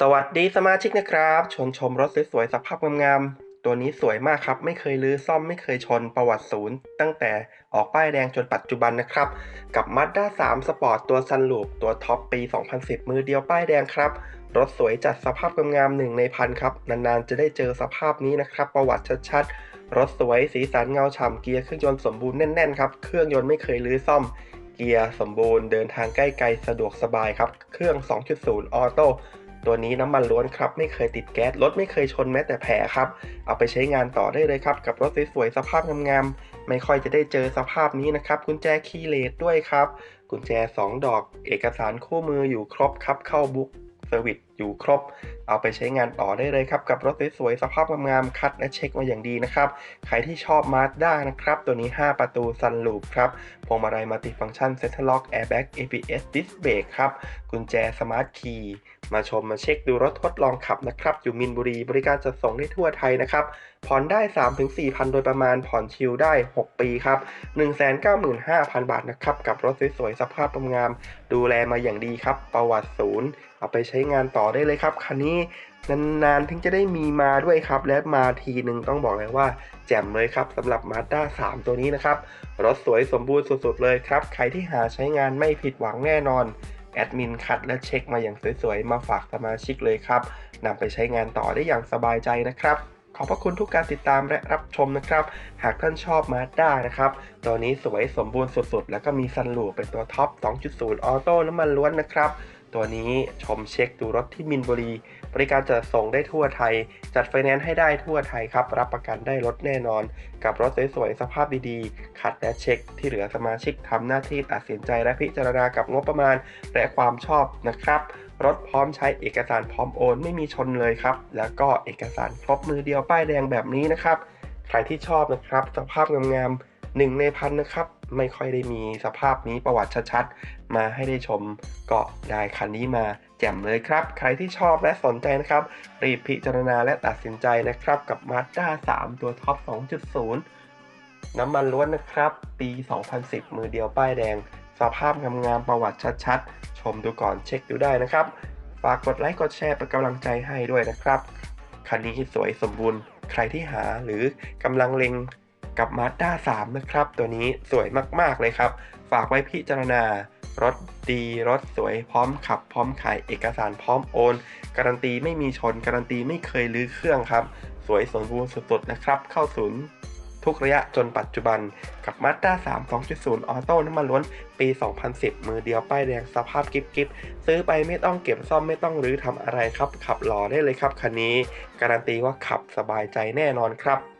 สวัสดีสมาชิกนะครับ ชวนชมรถสวยๆสภาพงามๆตัวนี้สวยมากครับ ไม่เคยลื้อซ่อมไม่เคยชนประวัติศูนย์ ตั้งแต่ออกป้ายแดงจนปัจจุบันนะครับ กับ Mazda 3 Sport ตัวซันลูปตัวท็อปปี 2010 มือเดียวป้ายแดงครับ รถสวยจัดสภาพงามๆหนึ่งในพันครับ นานๆจะได้เจอสภาพนี้นะครับ ประวัติชัดๆ รถสวยสีสันเงาฉ่ำเกียร์เครื่องยนต์สมบูรณ์แน่นๆครับเครื่องยนต์ไม่เคยลื้อซ่อมเกียร์สมบูรณ์เดินทางใกล้ไกลสะดวกสบายครับเครื่อง 2.0 ออโต้ ตัวนี้น้ำมันล้วนครับ ไม่เคยติดแก๊สรถไม่เคยชนแม้แต่แผลครับ เอาไปใช้งานต่อได้เลยครับ กับรถสวยๆสภาพงามๆไม่ค่อยจะได้เจอสภาพนี้นะครับกุญแจคีย์เลสด้วยครับ กุญแจ 2 ดอก เอกสารคู่มืออยู่ครบครับเข้าบุ๊กเซอร์วิส อยู่ครบ เอาไปใช้งานต่อได้เลยครับ กับรถสวยๆสภาพงามๆคัดและเช็คมาอย่างดีนะครับ ใครที่ชอบมาสด้านะครับ ตัวนี้ 5 ประตูซันลูปครับพวงมาลัยมัลติฟังก์ชันเซ็นทรัลล็อกแอร์แบ็ก ABS ดิสเบรกครับ กุญแจสมาร์ทคีย์มาชมมาเช็คดูรถทดลองขับนะครับ อยู่มินบุรีบริการจัดส่งได้ทั่วไทยนะครับ ผ่อนได้ 3-4,000 โดยประมาณผ่อนชิลได้ 6 ปีครับ 195,000 บาทนะครับ กับรถสวยๆสภาพงามๆดูแลมาอย่างดีครับ ประวัติศูนย์ เอาไปใช้งานต่อได้เลยครับ คันนี้นานๆถึงจะได้มีมาด้วยครับ และมาทีหนึ่งต้องบอกเลยว่า แจ่มเลยครับสำหรับ Mazda 3 ตัวนี้นะครับ รถสวยสมบูรณ์สุดๆเลยครับ ใครที่หาใช้งานไม่ผิดหวังแน่นอนแอดมินคัดและเช็คมาอย่างสวยๆ มาฝากสมาชิกเลยครับนำไปใช้งานต่อได้อย่างสบายใจนะครับขอบพระคุณทุกการติดตามและรับชมนะครับ หากท่านชอบ Mazda นะครับ ตัวนี้สวยสมบูรณ์สุดๆ แล้วก็มีซันลูปเป็นตัวท็อป 2.0 ออโต้น้ำมันล้วนนะครับ ตัวนี้ชมเช็คดูรถที่มินบุรี บริการจัดส่งได้ทั่วไทย จัดไฟแนนซ์ให้ได้ทั่วไทยครับ รับประกันได้รถแน่นอน กับรถสวยๆ สภาพดีๆ ขัดและเช็คที่เหลือสมาชิกทำหน้าที่ตัดสินใจและพิจารณากับงบประมาณ และความชอบนะครับ รถพร้อมใช้เอกสารพร้อมโอน ไม่มีชนเลยครับ แล้วก็เอกสารครบมือเดียวป้ายแดงแบบนี้นะครับใครที่ชอบนะครับสภาพงามๆหนึ่งในพันนะครับ ไม่ค่อยได้มีสภาพนี้ประวัติชัดๆ มาให้ได้ชมก็ได้คันนี้มาแจ่มเลยครับ ใครที่ชอบและสนใจนะครับ รีบพิจารณาและตัดสินใจนะครับ กับ Mazda 3 ตัวท็อป 2.0 น้ำมันล้วนนะครับ ปี 2010 มือเดียวป้ายแดง สภาพงามๆประวัติชัดๆ ชมดูก่อนเช็คดูได้นะครับ ฝากกดไลค์กดแชร์เป็นกำลังใจให้ด้วยนะครับ คันนี้สวยสมบูรณ์ ใครที่หาหรือกำลังเล็ง กับ Mazda 3 นะครับ ตัวนี้สวยมาก ๆ เลยครับ ฝากไว้พิจารณา รถดี รถสวยพร้อมขับ พร้อมขายเอกสารพร้อมโอน การันตีไม่มีชน การันตีไม่เคยลื้อเครื่องครับ สวยสมบูรณ์สุดๆนะครับ เข้าศูนย์ทุกระยะจนปัจจุบันกับ Mazda 3 2.0 ออโต้น้ำมันล้วนปี 2010 มือเดียวป้ายแดงสภาพกิ๊บกิ๊บซื้อไปไม่ต้องเก็บซ่อมไม่ต้องรื้อทำอะไรครับ ขับหล่อได้เลยครับคันนี้ การันตีว่าขับสบายใจแน่นอนครับ